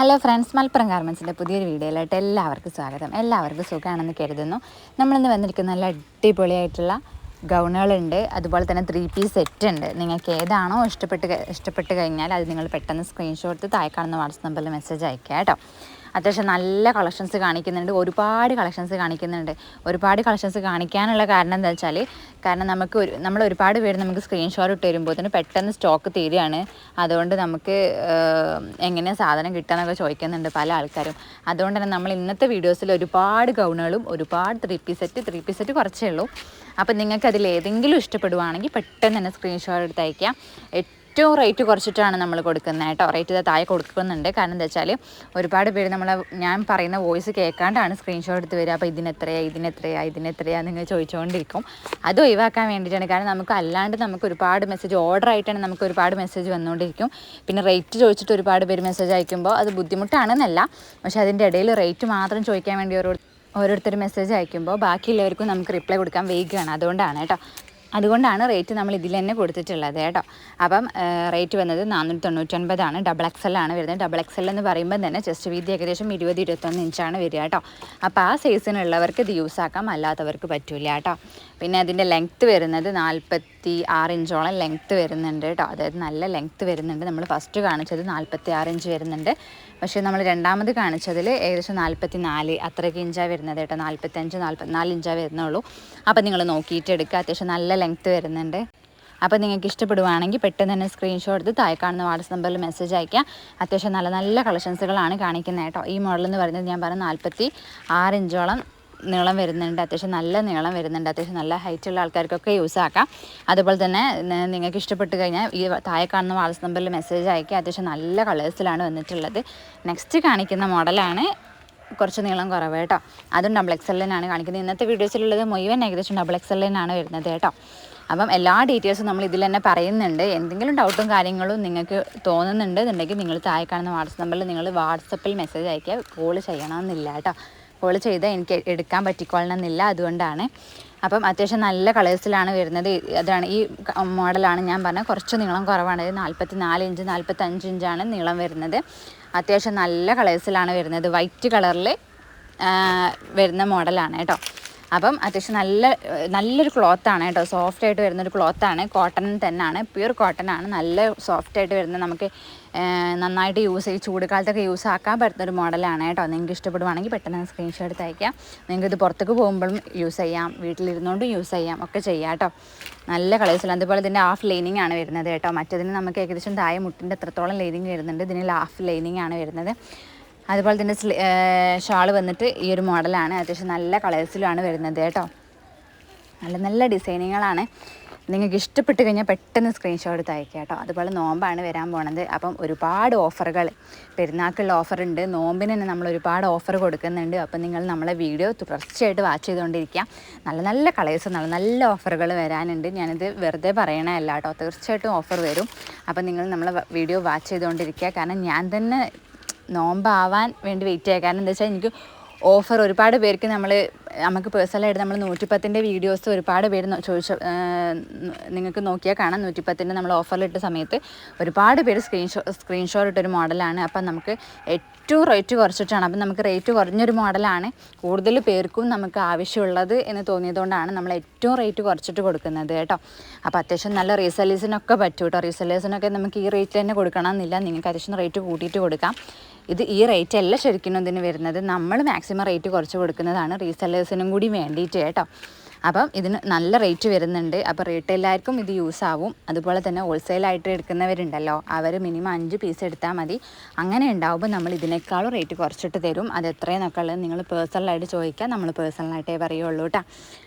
Hello friends Malappuram ഗാർമെൻസിന്റെ പുതിയൊരു വീഡിയോയിലായിട്ട് എല്ലാവർക്കും സ്വാഗതം. എല്ലാവർക്കും സുഖമാണെന്ന് കരുതുന്നു. നമ്മളിന്ന് വന്നിരിക്കുന്ന നല്ല അടിപൊളിയായിട്ടുള്ള ഗൗണുകളുണ്ട്. അതുപോലെ തന്നെ ത്രീ പീസ് സെറ്റ് ഉണ്ട്. നിങ്ങൾക്ക് ഏതാണോ ഇഷ്ടപ്പെട്ട് ഇഷ്ടപ്പെട്ട് കഴിഞ്ഞാൽ അത് നിങ്ങൾ പെട്ടെന്ന് സ്ക്രീൻഷോട്ട് താഴെ കാണുന്ന വാട്സപ്പ് നമ്പറിൽ മെസ്സേജ് അയക്കുക കേട്ടോ. അത്യാവശ്യം നല്ല കളക്ഷൻസ് കാണിക്കുന്നുണ്ട്. ഒരുപാട് കളക്ഷൻസ് കാണിക്കുന്നുണ്ട്. ഒരുപാട് കളക്ഷൻസ് കാണിക്കാനുള്ള കാരണം എന്താ വെച്ചാൽ കാരണം നമുക്ക് ഒരു നമ്മൾ ഒരുപാട് പേര് നമുക്ക് സ്ക്രീൻഷോട്ട് ഇട്ട് വരുമ്പോൾ തന്നെ പെട്ടെന്ന് സ്റ്റോക്ക് തീരുകയാണ്. അതുകൊണ്ട് നമുക്ക് എങ്ങനെയാണ് സാധനം കിട്ടുക ചോദിക്കുന്നുണ്ട് പല ആൾക്കാരും. അതുകൊണ്ട് തന്നെ നമ്മൾ ഇന്നത്തെ വീഡിയോസിൽ ഒരുപാട് ഗൗണുകളും ഒരുപാട് three piece set three piece set കുറച്ചേ ഉള്ളൂ. അപ്പം നിങ്ങൾക്ക് അതിൽ ഏതെങ്കിലും ഇഷ്ടപ്പെടുവാണെങ്കിൽ പെട്ടെന്ന് തന്നെ സ്ക്രീൻഷോട്ട് എടുത്ത് അയക്കാം ഏറ്റവും റേറ്റ് കുറച്ചിട്ടാണ് നമ്മൾ കൊടുക്കുന്നത് കേട്ടോ. റേറ്റ് ഇത് താഴെ കൊടുക്കുന്നുണ്ട്. കാരണം എന്താ വെച്ചാൽ ഒരുപാട് പേര് നമ്മൾ ഞാൻ പറയുന്ന വോയിസ് കേൾക്കാണ്ടാണ് സ്ക്രീൻഷോട്ട് എടുത്ത് വരിക. അപ്പോൾ ഇതിനെത്രയാ ഇതിനെത്രയാ ഇതിനെത്രയാ നിങ്ങൾ ചോദിച്ചുകൊണ്ടിരിക്കും അത് ഒഴിവാക്കാൻ വേണ്ടിയിട്ടാണ്. കാരണം നമുക്ക് അല്ലാണ്ട് നമുക്ക് ഒരുപാട് മെസ്സേജ് ഓർഡർ ആയിട്ടാണ് നമുക്ക് ഒരുപാട് മെസ്സേജ് വന്നുകൊണ്ടിരിക്കും പിന്നെ റേറ്റ് ചോദിച്ചിട്ട് ഒരുപാട് പേര് മെസ്സേജ് അയക്കുമ്പോൾ അത് ബുദ്ധിമുട്ടാണെന്നല്ല. പക്ഷേ അതിന്റെ ഇടയിൽ റേറ്റ് മാത്രം ചോദിക്കാൻ വേണ്ടി ഓരോ ഓരോരുത്തർ മെസ്സേജ് അയക്കുമ്പോൾ ബാക്കിയുള്ളവർക്കും നമുക്ക് റിപ്ലൈ കൊടുക്കാൻ വേഗമാണ് അതുകൊണ്ടാണ് കേട്ടോ. അതുകൊണ്ടാണ് റേറ്റ് നമ്മൾ ഇതിൽ തന്നെ കൊടുത്തിട്ടുള്ളത് കേട്ടോ. അപ്പം റേറ്റ് വന്നത് നാനൂറ്റി തൊണ്ണൂറ്റൊൻപതാണ് ഡബിൾ എക്സൽ ആണ് വരുന്നത്. ഡബിൾ എക്സൽ എന്ന് പറയുമ്പോൾ തന്നെ ചെസ്റ്റ് വീതി ഏകദേശം ഇരുപത് ഇരുപത്തൊന്ന് ഇഞ്ചാണ് വരിക കേട്ടോ. അപ്പോൾ ആ സൈസിനുള്ളവർക്ക് ഇത് യൂസ് ആക്കാം. അല്ലാത്തവർക്ക് പറ്റില്ല കേട്ടോ. പിന്നെ അതിന്റെ ലെങ്ത്ത് വരുന്നത് നാൽപ്പത്തി ആറ് ഇഞ്ചോളം ലെങ്ത്ത് വരുന്നുണ്ട് കേട്ടോ. അതായത് നല്ല ലെങ്ത്ത് വരുന്നുണ്ട്. നമ്മൾ ഫസ്റ്റ് കാണിച്ചത് നാൽപ്പത്തി ആറ് ഇഞ്ച് വരുന്നുണ്ട്. പക്ഷേ നമ്മൾ രണ്ടാമത് കാണിച്ചതിൽ ഏകദേശം നാൽപ്പത്തി നാല് അത്രയ്ക്ക് ഇഞ്ചാണ് വരുന്നത് കേട്ടോ. നാൽപ്പത്തഞ്ച് നാൽപ്പത്തിനാല് ഇഞ്ചാണ് വരുന്നുള്ളൂ. അപ്പോൾ നിങ്ങൾ നോക്കിയിട്ട് എടുക്കുക. അത്യാവശ്യം നല്ല ലെങ്ത്ത് വരുന്നുണ്ട്. അപ്പോൾ നിങ്ങൾക്ക് ഇഷ്ടപ്പെടുവാണെങ്കിൽ പെട്ടെന്ന് തന്നെ സ്ക്രീൻഷോട്ട് എടുത്ത് താഴെ കാണുന്ന വാട്സപ്പ് നമ്പറിൽ മെസ്സേജ് അയക്കുക അത്യാവശ്യം നല്ല നല്ല കളക്ഷൻസുകളാണ് കാണിക്കുന്നത് കേട്ടോ. ഈ മോഡൽ എന്ന് പറയുന്നത് ഞാൻ പറഞ്ഞ നാൽപ്പത്തി ആറ് ഇഞ്ചോളം നീളം വരുന്നുണ്ട്. അത്യാവശ്യം നല്ല നീളം വരുന്നുണ്ട്. അത്യാവശ്യം നല്ല ഹൈറ്റ് ഉള്ള ആൾക്കാർക്കൊക്കെ യൂസ് ആക്കാം. അതുപോലെ തന്നെ നിങ്ങൾക്ക് ഇഷ്ടപ്പെട്ട് കഴിഞ്ഞാൽ ഈ താഴെ കാണുന്ന വാട്സ് നമ്പറിൽ മെസ്സേജ് അയക്കുക അത്യാവശ്യം നല്ല കളേഴ്സിലാണ് വന്നിട്ടുള്ളത്. നെക്സ്റ്റ് കാണിക്കുന്ന മോഡലാണ് കുറച്ച് നീളം കുറവ് കേട്ടോ. അതും ഡബിൾ എക്സ് എല്ലിനാണ് കാണിക്കുന്നത്. ഇന്നത്തെ വീഡിയോസിലുള്ളത് മുഴുവൻ ഏകദേശം ഡബിൾ എക്സ് എല്ലിനാണ് വരുന്നത് കേട്ടോ. അപ്പം എല്ലാ ഡീറ്റെയിൽസും നമ്മൾ ഇതിൽ തന്നെ പറയുന്നുണ്ട്. എന്തെങ്കിലും ഡൗട്ടും കാര്യങ്ങളും നിങ്ങൾക്ക് തോന്നുന്നുണ്ട് എന്നുണ്ടെങ്കിൽ നിങ്ങൾ താഴെ കാണുന്ന വാട്സപ്പ് നമ്പറിൽ നിങ്ങൾ വാട്സപ്പിൽ മെസ്സേജ് അയക്കുക കോൾ ചെയ്യണമെന്നില്ല കേട്ടോ. കോൾ ചെയ്ത് എനിക്ക് എടുക്കാൻ പറ്റിക്കൊള്ളണമെന്നില്ല അതുകൊണ്ടാണ്. അപ്പം അത്യാവശ്യം നല്ല കളേഴ്സിലാണ് വരുന്നത്. അതാണ് ഈ മോഡലാണ് ഞാൻ പറഞ്ഞത്. കുറച്ച് നീളം കുറവാണ്. നാൽപ്പത്തി നാല് ഇഞ്ച് നാൽപ്പത്തഞ്ച് ഇഞ്ചാണ് നീളം വരുന്നത്. അത്യാവശ്യം നല്ല കളേഴ്സിലാണ് വരുന്നത്. വൈറ്റ് കളറിൽ വരുന്ന മോഡലാണ് കേട്ടോ. അപ്പം അത്യാവശ്യം നല്ല നല്ലൊരു ക്ലോത്താണ് കേട്ടോ. സോഫ്റ്റ് ആയിട്ട് വരുന്നൊരു ക്ലോത്താണ്. കോട്ടൺ തന്നെയാണ് പ്യൂർ കോട്ടൺ ആണ്. നല്ല സോഫ്റ്റ് ആയിട്ട് വരുന്ന നമുക്ക് നന്നായിട്ട് യൂസ് ചെയ്ത് ചൂട് കാലത്തൊക്കെ യൂസ് ആക്കാൻ പറ്റുന്ന ഒരു മോഡലാണ് കേട്ടോ. നിങ്ങൾക്ക് ഇഷ്ടപ്പെടുവാണെങ്കിൽ പെട്ടെന്ന് സ്ക്രീൻഷോട്ട് തയ്ക്കാം നിങ്ങൾക്ക് ഇത് പുറത്തേക്ക് പോകുമ്പോഴും യൂസ് ചെയ്യാം. വീട്ടിലിരുന്നുകൊണ്ടും യൂസ് ചെയ്യാം. ഒക്കെ ചെയ്യാം കേട്ടോ. നല്ല കളേഴ്സിൽ അതുപോലെ ഇതിന്റെ ഹാഫ് ലൈനിങ് ആണ് വരുന്നത് കേട്ടോ. മറ്റതിന് നമുക്ക് ഏകദേശം താഴെ മുട്ടിന്റെ എത്രത്തോളം ലൈനിങ് വരുന്നുണ്ട്. ഇതിന് ഹാഫ് ലൈനിങ് ആണ് വരുന്നത്. അതുപോലെ തന്നെ ഷാൾ വന്നിട്ട് ഈ ഒരു മോഡലാണ്. അത്യാവശ്യം നല്ല കളേഴ്സിലാണ് വരുന്നത് കേട്ടോ. നല്ല നല്ല ഡിസൈനുകളാണ് നിങ്ങൾക്ക് ഇഷ്ടപ്പെട്ട് കഴിഞ്ഞാൽ പെട്ടെന്ന് സ്ക്രീൻഷോട്ട് എടുത്ത് അയക്കുക കേട്ടോ. അതുപോലെ നോമ്പാണ് വരാൻ പോണത്. അപ്പം ഒരുപാട് ഓഫറുകൾ പെരുന്നാക്കുള്ള ഓഫറുണ്ട് നോമ്പിന് തന്നെ നമ്മൾ ഒരുപാട് ഓഫർ കൊടുക്കുന്നുണ്ട്. അപ്പം നിങ്ങൾ നമ്മളെ വീഡിയോ തുടർച്ചയായിട്ട് വാച്ച് ചെയ്തുകൊണ്ടിരിക്കുക. നല്ല നല്ല കളേഴ്സ് നല്ല നല്ല ഓഫറുകൾ വരാനുണ്ട്. ഞാനിത് വെറുതെ പറയണതല്ല കേട്ടോ. തീർച്ചയായിട്ടും ഓഫർ വരും. അപ്പം നിങ്ങൾ നമ്മളെ വീഡിയോ വാച്ച് ചെയ്തുകൊണ്ടിരിക്കുക. കാരണം ഞാൻ തന്നെ നോമ്പാവാൻ വേണ്ടി വെയിറ്റ് ചെയ്യുക കാരണം എന്താ വെച്ചാൽ എനിക്ക് ഓഫർ ഒരുപാട് പേർക്ക് നമ്മൾ നമുക്ക് പേഴ്സണലായിട്ട് നമ്മൾ നൂറ്റിപ്പത്തിന്റെ വീഡിയോസ് ഒരുപാട് പേര് ചോദിച്ച നിങ്ങൾക്ക് നോക്കിയാൽ കാണാം. നൂറ്റിപ്പത്തിന്റെ നമ്മൾ ഓഫറിലിട്ട സമയത്ത് ഒരുപാട് പേര് സ്ക്രീൻഷോ സ്ക്രീൻഷോട്ട് ഇട്ടൊരു മോഡലാണ്. അപ്പം നമുക്ക് ഏറ്റവും റേറ്റ് കുറച്ചിട്ടാണ്. അപ്പം നമുക്ക് റേറ്റ് കുറഞ്ഞൊരു മോഡലാണ്. കൂടുതൽ പേർക്കും നമുക്ക് ആവശ്യമുള്ളത് എന്ന് തോന്നിയതുകൊണ്ടാണ് നമ്മൾ ഏറ്റവും റേറ്റ് കുറച്ചിട്ട് കൊടുക്കുന്നത് കേട്ടോ. അപ്പോൾ അത്യാവശ്യം നല്ല റീസെല്ലേഴ്സിനൊക്കെ പറ്റും കേട്ടോ. റീസെല്ലേഴ്സിനൊക്കെ നമുക്ക് ഈ റേറ്റ് തന്നെ കൊടുക്കണമെന്നില്ല നിങ്ങൾക്ക് അത്യാവശ്യം റേറ്റ് കൂട്ടിയിട്ട് കൊടുക്കാം. ഇത് ഈ റേറ്റ് അല്ല ശരിക്കും ഇതിന് വരുന്നത്. നമ്മൾ മാക്സിമം റേറ്റ് കുറച്ച് കൊടുക്കുന്നതാണ്. റീസെല്ലേഴ്സിനും കൂടി വേണ്ടിയിട്ട് കേട്ടോ. അപ്പം ഇതിന് നല്ല റേറ്റ് വരുന്നുണ്ട്. അപ്പോൾ റീറ്റെയിലാർക്കും ഇത് യൂസ് ആവും. അതുപോലെ തന്നെ ഹോൾസെയിലായിട്ട് എടുക്കുന്നവരുണ്ടല്ലോ. അവർ മിനിമം അഞ്ച് പീസ് എടുത്താൽ മതി. അങ്ങനെ ഉണ്ടാവുമ്പോൾ നമ്മൾ ഇതിനേക്കാളും റേറ്റ് കുറച്ചിട്ട് തരും. അത് എത്രയെന്നൊക്കെ ഉള്ളത് നിങ്ങൾ പേഴ്സണലായിട്ട് ചോദിക്കുക നമ്മൾ പേഴ്സണലായിട്ടേ പറയുള്ളൂ കേട്ടോ.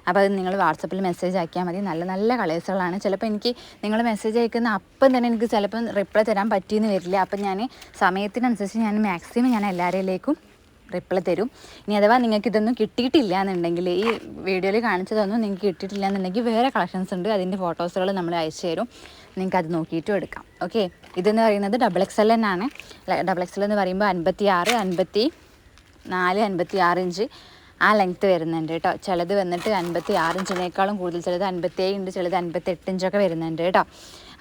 അപ്പോൾ അത് നിങ്ങൾ വാട്സപ്പിൽ മെസ്സേജ് ആക്കിയാൽ മതി. നല്ല നല്ല കളേഴ്സുകളാണ് ചിലപ്പോൾ എനിക്ക് നിങ്ങൾ മെസ്സേജ് അയക്കുന്ന അപ്പം തന്നെ എനിക്ക് ചിലപ്പം റിപ്ലൈ തരാൻ പറ്റിയെന്ന് വരില്ല. അപ്പം ഞാൻ സമയത്തിനനുസരിച്ച് ഞാൻ മാക്സിമം ഞാൻ എല്ലാവരിലേക്കും റിപ്ലൈ തരും. ഇനി അഥവാ നിങ്ങൾക്ക് ഇതൊന്നും കിട്ടിയിട്ടില്ല എന്നുണ്ടെങ്കിൽ ഈ വീഡിയോയിൽ കാണിച്ചതൊന്നും നിങ്ങൾക്ക് കിട്ടിയിട്ടില്ല എന്നുണ്ടെങ്കിൽ വേറെ കളക്ഷൻസ് ഉണ്ട്. അതിന്റെ ഫോട്ടോസുകൾ നമ്മൾ അയച്ചു തരും. നിങ്ങൾക്ക് അത് നോക്കിയിട്ടും എടുക്കാം. ഓക്കെ? ഇതെന്ന് പറയുന്നത് ഡബിൾ എക്സ് എൽ ആണ്. ഡബിൾ എക്സ് എൽ എന്ന് പറയുമ്പോൾ അൻപത്തി ആറ് അൻപത്തി നാല് അൻപത്തി ആറ് ഇഞ്ച് ആ ലെങ്ത്ത് വരുന്നുണ്ട് കേട്ടോ. ചിലത് വന്നിട്ട് അൻപത്തി ആറ് ഇഞ്ചിനേക്കാളും കൂടുതൽ ചിലത് അൻപത്തേഴ് ഉണ്ട് ചിലത് അൻപത്തെട്ട് ഇഞ്ചൊക്കെ വരുന്നുണ്ട് കേട്ടോ.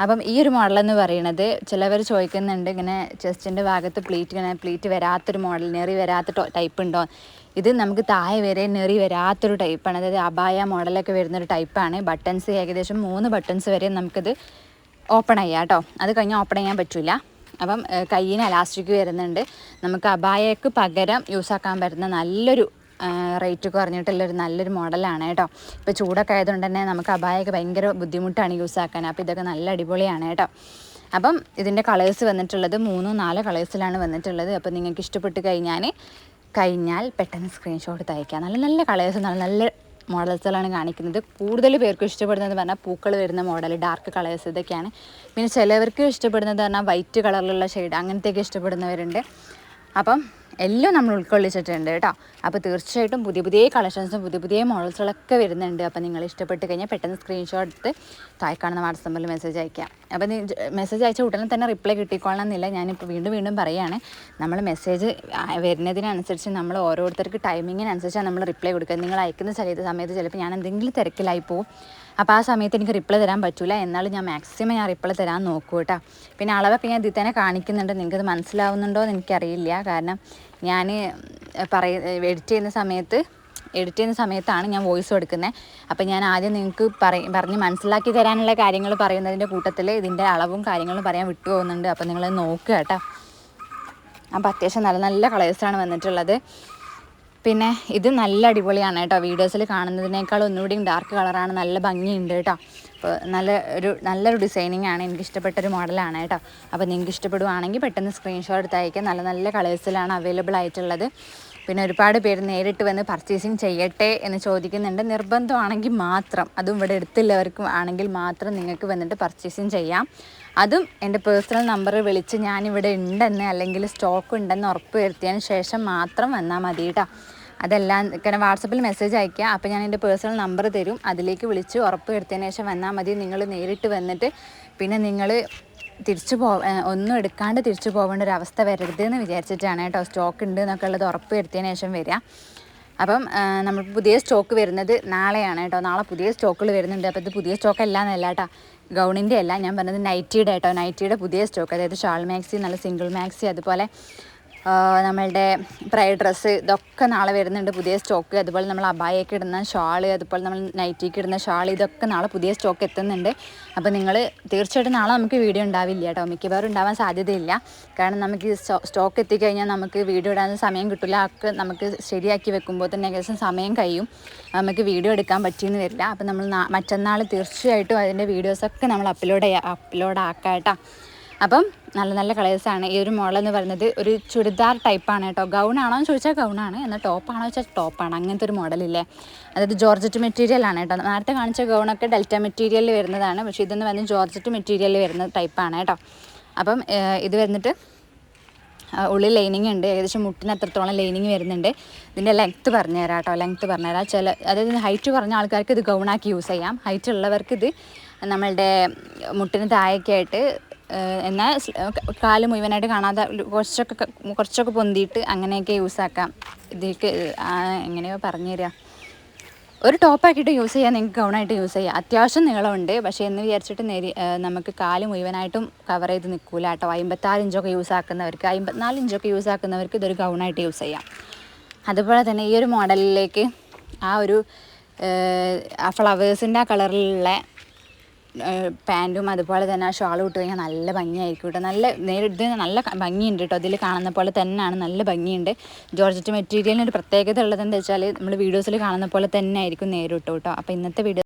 അപ്പം ഈ ഒരു മോഡൽ എന്ന് പറയുന്നത് ചിലവർ ചോദിക്കുന്നുണ്ട് ഇങ്ങനെ ചെസ്റ്റിന്റെ ഭാഗത്ത് പ്ലീറ്റ് ഇങ്ങനെ പ്ലീറ്റ് വരാത്തൊരു മോഡൽ നെറി വരാത്ത ടൈപ്പ് ഉണ്ടോ? ഇത് നമുക്ക് താഴെ വരെ നെറി വരാത്തൊരു ടൈപ്പാണ്. അതായത് അബായ മോഡലൊക്കെ വരുന്നൊരു ടൈപ്പാണ്. ബട്ടൺസ് ഏകദേശം മൂന്ന് ബട്ടൺസ് വരെ നമുക്കിത് ഓപ്പൺ ചെയ്യാം കേട്ടോ. അത് കഴിഞ്ഞാൽ ഓപ്പൺ ചെയ്യാൻ പറ്റില്ല അപ്പം കയ്യിന് അലാസ്റ്റിക് വരുന്നുണ്ട്. നമുക്ക് അബായക്ക് പകരം യൂസ് ആക്കാൻ പറ്റുന്ന നല്ലൊരു റേറ്റ് കുറഞ്ഞിട്ടുള്ളൊരു നല്ലൊരു മോഡലാണ് കേട്ടോ. ഇപ്പോൾ ചൂടൊക്കെ ആയതുകൊണ്ട് തന്നെ നമുക്ക് അബായൊക്കെ ഭയങ്കര ബുദ്ധിമുട്ടാണ് യൂസ് ആക്കാൻ. അപ്പോൾ ഇതൊക്കെ നല്ല അടിപൊളിയാണ് കേട്ടോ. അപ്പം ഇതിന്റെ കളേഴ്സ് വന്നിട്ടുള്ളത് മൂന്നോ നാലോ കളേഴ്സിലാണ് വന്നിട്ടുള്ളത്. അപ്പോൾ നിങ്ങൾക്ക് ഇഷ്ടപ്പെട്ട് കഴിഞ്ഞാൽ കഴിഞ്ഞാൽ പെട്ടെന്ന് സ്ക്രീൻഷോട്ട് തയ്ക്കാം. നല്ല നല്ല കളേഴ്സ് നല്ല നല്ല മോഡൽസുകളാണ് കാണിക്കുന്നത്. കൂടുതൽ പേർക്ക് ഇഷ്ടപ്പെടുന്നത് പറഞ്ഞാൽ പൂക്കൾ വരുന്ന മോഡൽ ഡാർക്ക് കളേഴ്സ് ഇതൊക്കെയാണ്. പിന്നെ ചിലവർക്ക് ഇഷ്ടപ്പെടുന്നത് പറഞ്ഞാൽ വൈറ്റ് കളറിലുള്ള ഷെയ്ഡ് അങ്ങനത്തെയൊക്കെ ഇഷ്ടപ്പെടുന്നവരുണ്ട്. അപ്പം എല്ലാം നമ്മൾ ഉൾക്കൊള്ളിച്ചിട്ടുണ്ട് കേട്ടോ. അപ്പോൾ തീർച്ചയായിട്ടും പുതിയ പുതിയ കളക്ഷൻസും പുതിയ പുതിയ മോഡൽസുകളൊക്കെ വരുന്നുണ്ട്. അപ്പോൾ നിങ്ങൾ ഇഷ്ടപ്പെട്ട് കഴിഞ്ഞാൽ പെട്ടെന്ന് സ്ക്രീൻഷോട്ട് എടുത്ത് താഴെ കാണുന്ന വാട്സപ്പിൽ മെസ്സേജ് അയക്കാം അപ്പോൾ മെസ്സേജ് അയച്ച ഉടനെ തന്നെ റിപ്ലൈ കിട്ടിക്കോളണം എന്നില്ല ഞാനിപ്പോൾ വീണ്ടും വീണ്ടും പറയുകയാണ് നമ്മൾ മെസ്സേജ് വരുന്നതിനനുസരിച്ച് നമ്മൾ ഓരോരുത്തർക്ക് ടൈമിങ്ങിനനുസരിച്ചാണ് നമ്മൾ റിപ്ലൈ കൊടുക്കുക നിങ്ങൾ അയക്കുന്ന ചില സമയത്ത് ചിലപ്പോൾ ഞാൻ എന്തെങ്കിലും തിരക്കിലായി പോകും അപ്പോൾ ആ സമയത്ത് എനിക്ക് റിപ്ലൈ തരാൻ പറ്റില്ല എന്നാലും ഞാൻ മാക്സിമം ഞാൻ റിപ്ലൈ തരാൻ നോക്കൂ കേട്ടോ പിന്നെ അളവൊക്കെ ഞാൻ ഇതിൽ തന്നെ കാണിക്കുന്നുണ്ട്. നിങ്ങൾക്കത് മനസ്സിലാവുന്നുണ്ടോ എന്ന് എനിക്കറിയില്ല. കാരണം ഞാൻ പറയ എഡിറ്റ് ചെയ്യുന്ന സമയത്ത് എഡിറ്റ് ചെയ്യുന്ന സമയത്താണ് ഞാൻ വോയിസ് കൊടുക്കുന്നത്. അപ്പോൾ ഞാൻ ആദ്യം നിങ്ങൾക്ക് പറയും പറഞ്ഞ് മനസ്സിലാക്കി തരാനുള്ള കാര്യങ്ങൾ പറയുന്നതിന്റെ കൂട്ടത്തിൽ ഇതിന്റെ അളവും കാര്യങ്ങളും പറയാൻ വിട്ടുപോകുന്നുണ്ട്. അപ്പോൾ നിങ്ങൾ നോക്കുക കേട്ടോ അപ്പോൾ അത്യാവശ്യം നല്ല നല്ല കളേഴ്സാണ് വന്നിട്ടുള്ളത്. പിന്നെ ഇത് നല്ല അടിപൊളിയാണ് കേട്ടോ. വീഡിയോസിൽ കാണുന്നതിനേക്കാൾ ഒന്നുകൂടിയും ഡാർക്ക് കളറാണ് നല്ല ഭംഗിയുണ്ട് കേട്ടോ. അപ്പോൾ നല്ല ഒരു നല്ലൊരു ഡിസൈനിങ് ആണ്. എനിക്ക് ഇഷ്ടപ്പെട്ടൊരു മോഡലാണ് കേട്ടോ. അപ്പോൾ നിങ്ങൾക്ക് ഇഷ്ടപ്പെടുവാണെങ്കിൽ പെട്ടെന്ന് സ്ക്രീൻഷോട്ട് എടുത്ത് അയക്കാം നല്ല നല്ല കളേഴ്സിലാണ് അവൈലബിൾ ആയിട്ടുള്ളത്. പിന്നെ ഒരുപാട് പേര് നേരിട്ട് വന്ന് പർച്ചേസിങ് ചെയ്യട്ടെ എന്ന് ചോദിക്കുന്നുണ്ട്. നിർബന്ധമാണെങ്കിൽ മാത്രം അതും ഇവിടെ എടുത്തുള്ളവർക്കും ആണെങ്കിൽ മാത്രം നിങ്ങൾക്ക് വന്നിട്ട് പർച്ചേസിങ് ചെയ്യാം. അതും എന്റെ പേഴ്സണൽ നമ്പർ വിളിച്ച് ഞാനിവിടെ ഉണ്ടെന്ന് അല്ലെങ്കിൽ സ്റ്റോക്ക് ഉണ്ടെന്ന് ഉറപ്പ് വരുത്തിയതിന് ശേഷം മാത്രം വന്നാൽ മതി കേട്ടോ അതെല്ലാം കാരണം വാട്സപ്പിൽ മെസ്സേജ് അയക്കുക അപ്പോൾ ഞാൻ എന്റെ പേഴ്സണൽ നമ്പർ തരും. അതിലേക്ക് വിളിച്ച് ഉറപ്പ് വരുത്തിയതിന് ശേഷം വന്നാൽ മതി. നിങ്ങൾ നേരിട്ട് വന്നിട്ട് പിന്നെ നിങ്ങൾ തിരിച്ചു പോ ഒന്നും എടുക്കാണ്ട് തിരിച്ചു പോകേണ്ട ഒരു അവസ്ഥ വരരുത് എന്ന് വിചാരിച്ചിട്ടാണ് കേട്ടോ. സ്റ്റോക്ക് ഉണ്ട് എന്നൊക്കെ ഉള്ളത് ഉറപ്പ് വരുത്തിയതിന് ശേഷം വരിക. അപ്പം നമ്മൾ പുതിയ സ്റ്റോക്ക് വരുന്നത് നാളെയാണ് കേട്ടോ. നാളെ പുതിയ സ്റ്റോക്കുകൾ വരുന്നുണ്ട്. അപ്പോൾ ഇത് പുതിയ സ്റ്റോക്ക് അല്ല എന്നല്ല കേട്ടോ. ഗൗണിന്റെ അല്ല. ഞാൻ പറഞ്ഞത് നൈറ്റിയുടെ കേട്ടോ. നൈറ്റിയുടെ പുതിയ സ്റ്റോക്ക് അതായത് ഷാൾ മാക്സി നല്ല സിംഗിൾ മാക്സി അതുപോലെ നമ്മളുടെ പ്രൈഡ് ഡ്രസ്സ് ഇതൊക്കെ നാളെ വരുന്നുണ്ട്. പുതിയ സ്റ്റോക്ക് അതുപോലെ നമ്മൾ അബായൊക്കെ ഇടുന്ന ഷാൾ അതുപോലെ നമ്മൾ നൈറ്റിക്ക് ഇടുന്ന ഷാൾ ഇതൊക്കെ നാളെ പുതിയ സ്റ്റോക്ക് എത്തുന്നുണ്ട്. അപ്പോൾ നിങ്ങൾ തീർച്ചയായിട്ടും നാളെ നമുക്ക് വീഡിയോ ഉണ്ടാവില്ല കേട്ടോ. മിക്കവാറും ഉണ്ടാവാൻ സാധ്യതയില്ല. കാരണം നമുക്ക് സ്റ്റോക്ക് എത്തിക്കഴിഞ്ഞാൽ നമുക്ക് വീഡിയോ ഇടാൻ സമയം കിട്ടില്ല ഒക്കെ നമുക്ക് ശരിയാക്കി വെക്കുമ്പോൾ തന്നെ ഏകദേശം സമയം കഴിയും. നമുക്ക് വീഡിയോ എടുക്കാൻ പറ്റിയെന്ന് വരില്ല. അപ്പോൾ നമ്മൾ മറ്റന്നാൾ തീർച്ചയായിട്ടും അതിന്റെ വീഡിയോസൊക്കെ നമ്മൾ അപ്ലോഡ് ചെയ്യാം അപ്ലോഡ് ആക്കാം കേട്ടോ. അപ്പം നല്ല നല്ല കളേഴ്സാണ് ഈ ഒരു മോഡൽ എന്ന് പറയുന്നത് ഒരു ചുരിദാർ ടൈപ്പാണ് കേട്ടോ. ഗൗണാണോ എന്ന് ചോദിച്ചാൽ ഗൗണാണ് എന്നാൽ ടോപ്പാണോ ചോദിച്ചാൽ ടോപ്പാണ് അങ്ങനത്തെ ഒരു മോഡലില്ലേ അതായത് ജോർജറ്റ് മെറ്റീരിയൽ ആണ് കേട്ടോ. നേരത്തെ കാണിച്ച ഗൗണൊക്കെ ഡെൽറ്റ മെറ്റീരിയലിൽ വരുന്നതാണ്. പക്ഷേ ഇതെന്ന് പറയുന്നത് ജോർജറ്റ് മെറ്റീരിയലിൽ വരുന്ന ടൈപ്പാണ് കേട്ടോ. അപ്പം ഇത് വന്നിട്ട് ഉള്ളിൽ ലൈനിങ് ഉണ്ട്. ഏകദേശം മുട്ടിന് അത്രത്തോളം ലൈനിങ് വരുന്നുണ്ട്. ഇതിന്റെ ലെങ്ത്ത് പറഞ്ഞുതരാം കേട്ടോ. ലെങ്ത്ത് പറഞ്ഞുതരാം. ചില അതായത് ഹൈറ്റ് കുറഞ്ഞ ആൾക്കാർക്ക് ഇത് ഗൗണാക്കി യൂസ് ചെയ്യാം. ഹൈറ്റ് ഉള്ളവർക്ക് ഇത് നമ്മളുടെ മുട്ടിന് താഴേക്ക് ആയിട്ട് ഏഹ്, എന്നാൽ കാൽ മുഴുവനായിട്ട് കാണാതെ കുറച്ചൊക്കെ കുറച്ചൊക്കെ പൊന്തിയിട്ട് അങ്ങനെയൊക്കെ യൂസ് ആക്കാം. ഇതിലേക്ക് എങ്ങനെയോ പറഞ്ഞു തരിക ഒരു ടോപ്പാക്കിയിട്ട് യൂസ് ചെയ്യാൻ നിങ്ങൾക്ക് ഗൗണായിട്ട് യൂസ് ചെയ്യാം. അത്യാവശ്യം നീളമുണ്ട് പക്ഷേ എന്ന് വിചാരിച്ചിട്ട് നേരി നമുക്ക് കാൽ മുഴുവനായിട്ടും കവർ ചെയ്ത് നിൽക്കില്ല കേട്ടോ. അമ്പത്താറ് ഇഞ്ചൊക്കെ യൂസ് ആക്കുന്നവർക്ക് അമ്പത്തിനാല് ഇഞ്ചൊക്കെ യൂസ് ആക്കുന്നവർക്ക് ഇതൊരു ഗൗണായിട്ട് യൂസ് ചെയ്യാം. അതുപോലെ തന്നെ ഈ ഒരു മോഡലിലേക്ക് ആ ഒരു ആ ഫ്ലവേഴ്സിന്റെ ആ കളറിലുള്ള പാന്റും അതുപോലെ തന്നെ ആ ഷാളും ഇട്ട് കഴിഞ്ഞാൽ നല്ല ഭംഗിയായിരിക്കും കേട്ടോ. നല്ല നേരിട്ട് നല്ല ഭംഗിയുണ്ട് കേട്ടോ. അതിൽ കാണുന്ന പോലെ തന്നെയാണ്. നല്ല ഭംഗിയുണ്ട്. ജോർജറ്റ് മെറ്റീരിയലിന് ഒരു പ്രത്യേകത ഉള്ളത് എന്താ വെച്ചാൽ നമ്മൾ വീഡിയോസിൽ കാണുന്ന പോലെ തന്നെ ആയിരിക്കും നേരിട്ട് കേട്ടോ. അപ്പോൾ ഇന്നത്തെ വീഡിയോ